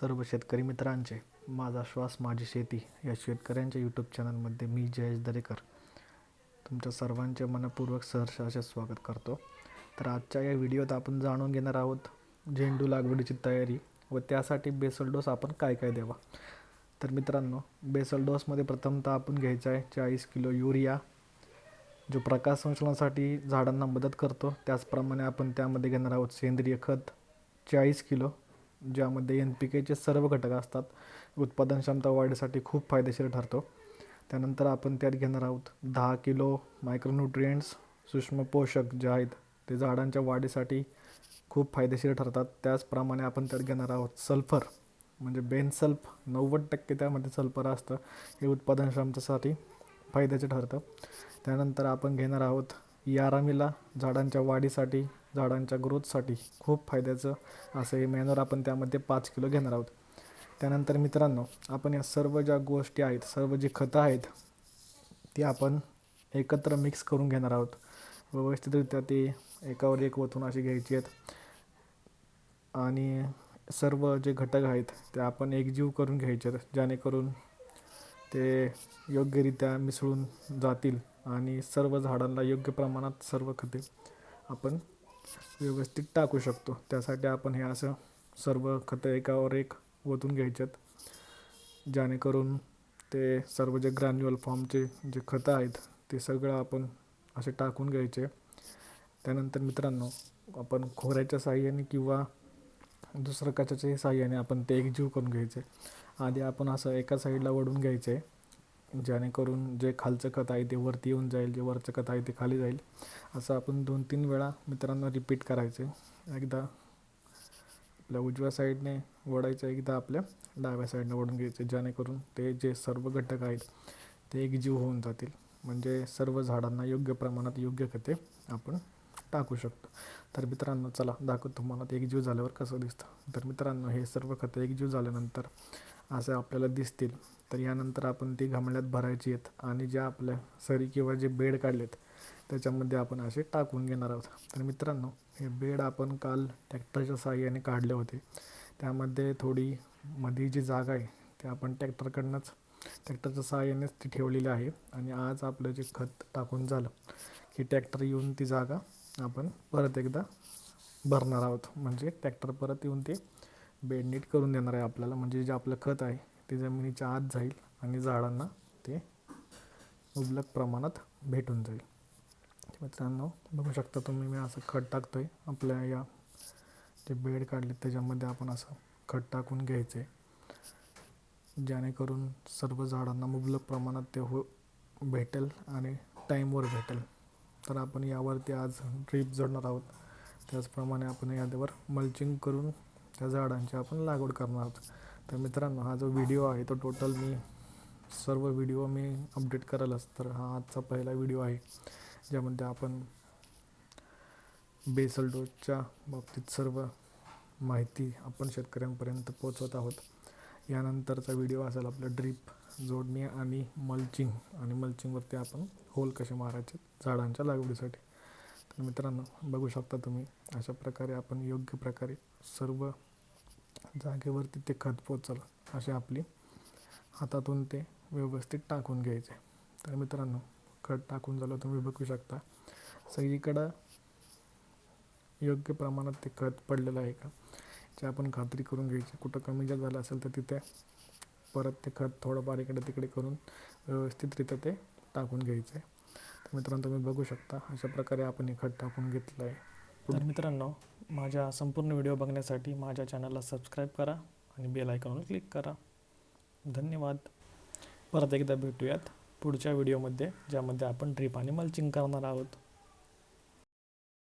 सर्व शेतकरी मित्रांचे माझा श्वास माझी शेती या शेतकऱ्यांच्या यूट्यूब चॅनलमध्ये मी जयेश दरेकर तुमच्या सर्वांचे मनपूर्वक सहर्ष असे स्वागत करतो. तर आजच्या या व्हिडिओत आपण जाणून घेणार आहोत झेंडू लागवडीची तयारी व त्यासाठी बेसल डोस आपण काय काय द्यावा? तर मित्रांनो बेसल डोसमध्ये प्रथमतः आपण घ्यायचा आहे चाळीस किलो युरिया जो प्रकाश संशोधनासाठी झाडांना मदत करतो. त्याचप्रमाणे आपण त्यामध्ये घेणार आहोत सेंद्रिय खत चाळीस किलो ज्यामध्ये एन पी केचे सर्व घटक असतात उत्पादन क्षमता वाढीसाठी खूप फायदेशीर ठरतो. त्यानंतर आपण त्यात घेणार आहोत दहा किलो मायक्रोन्युट्रियंट्स सूक्ष्म पोषक जे आहेत ते झाडांच्या वाढीसाठी खूप फायदेशीर ठरतात. त्याचप्रमाणे आपण त्यात घेणार आहोत सल्फर म्हणजे बेनसल्फ नव्वद टक्के त्यामध्ये सल्फर असतं हे उत्पादन क्षमतेसाठी फायद्याचे ठरतं. त्यानंतर आपण घेणार आहोत यारामीला झाडांच्या वाढीसाठी झाडांच्या ग्रोथसाठी खूप फायद्याचं असं हे मॅनर आपण त्यामध्ये पाच किलो घेणार आहोत. त्यानंतर मित्रांनो आपण या सर्व ज्या गोष्टी आहेत सर्व जी खतं आहेत ती आपण एकत्र मिक्स करून घेणार आहोत. व्यवस्थितरित्या ती एकावर एक वतून अशी घ्यायची आहेत. आणि सर्व जे घटक आहेत ते आपण एकजीव करून घ्यायचे आहेत जेणेकरून ते योग्यरित्या मिसळून जातील. आणि सर्व झाडांना योग्य प्रमाणात सर्व खते आपण व्यवस्थित टाकू शकतो. त्यासाठी आपण हे असं सर्व खतं एकावर एक ओतून घ्यायचे आहेत जेणेकरून ते सर्व जे ग्रॅन्युअल फॉर्मचे जे खतं आहेत ते सगळं आपण असे टाकून घ्यायचे. त्यानंतर मित्रांनो आपण खोऱ्याच्या साह्याने किंवा दुसरं कशाच्याही साह्याने आपण ते एकजीव करून घ्यायचे. आधी आपण असं एका साईडला वडून घ्यायचे. जेणेकरून जे खालचं खत आहे ते वरती येऊन जाईल जे वरचं खत आहे ते खाली जाईल. असं आपण दोन तीन वेळा मित्रांनो रिपीट करायचे. एकदा आपल्या उजव्या साईडने वडायचं एकदा आपल्या डाव्या साईडने वडून घ्यायचे जेणेकरून ते जे सर्व घटक आहेत ते एकजीव होऊन जातील. म्हणजे सर्व झाडांना योग्य प्रमाणात योग्य खते आपण टाकू शकतो. तर मित्रांनो चला दाखवतो तुम्हाला ते एकजीव झाल्यावर कसं दिसतं. तर मित्रांनो हे सर्व खतं एकजीव झाल्यानंतर असे आपल्याला दिसतील. तर यानंतर आपण ती गमल्यात भरायची आहेत आणि ज्या आपल्या सरी किंवा जे बेड काढलेत त्याच्यामध्ये आपण असे टाकून घेणार आहोत. तर मित्रांनो हे बेड आपण काल ट्रॅक्टरच्या सहाय्याने काढले होते. त्यामध्ये थोडी मधी जी जागा आहे ते आपण ट्रॅक्टरकडनंच ट्रॅक्टरच्या साहाय्यानेच ती ठेवलेली आहे आणि आज आपलं जे खत टाकून झालं की ट्रॅक्टर येऊन ती जागा आपण परत एकदा भरणार आहोत. म्हणजे ट्रॅक्टर परत येऊन ते बेड नीट करून देणार आहे आपल्याला. म्हणजे जे आपलं खत आहे ते जमिनीच्या आत जाईल आणि झाडांना ते मुबलक प्रमाणात भेटून जाईल. मित्रांनो बघू शकता तुम्ही मी असं खत टाकतो आहे आपल्या या जे बेड काढले त्याच्यामध्ये आपण असं खत टाकून घ्यायचं आहे जेणेकरून सर्व झाडांना मुबलक प्रमाणात ते हो भेटेल आणि टाईमवर भेटेल. तर आपण यावरती आज ड्रीप जोडणार आहोत. त्याचप्रमाणे आपण यावर मल्चिंग करून त्या झाडांची आपण लागवड करणार आहोत. तर मित्रांनो हा जो व्हिडिओ आहे तो टोटल मी सर्व व्हिडिओ मी अपडेट करेलच तर हा आजचा पहिला व्हिडिओ आहे ज्यामध्ये आपण बेसल डोसच्या बाबतीत सर्व माहिती आपण शेतकऱ्यांपर्यंत पोचवत आहोत. यानंतरचा व्हिडिओ असेल आपलं ड्रीप जोडणी आणि मल्चिंग आणि मल्चिंगवरती आपण होल कसे मारायचे झाडांच्या लागवडीसाठी. तर मित्रांनो बघू शकता तुम्ही अशा प्रकारे आपण योग्य प्रकारे सर्व जागेवरती ते खत पोचल असे आपली हातातून ते व्यवस्थित टाकून घ्यायचे. तर मित्रांनो खत टाकून झालं तुम्ही बघू शकता. सगळीकडं योग्य प्रमाणात ते खत पडलेलं आहे का? जे आपण खात्री करून घ्यायची. कुठं कमी जर झालं असेल तर तिथे परत ते खत थोडंफार इकडे तिकडे करून व्यवस्थितरित्या ते टाकून घ्यायचं. आहे तर मित्रांनो तुम्ही बघू शकता अशा प्रकारे आपण हे खत टाकून घेतलं आहे तर मित्रांनो माझ्या संपूर्ण व्हिडिओ बघण्यासाठी माझ्या चॅनलला सबस्क्राईब करा आणि बेल आयकॉनवर क्लिक करा. धन्यवाद. परत एकदा भेटूयात पुढच्या व्हिडिओमध्ये ज्यामध्ये आपण ड्रीप आणि मल्चिंग करणार आहोत.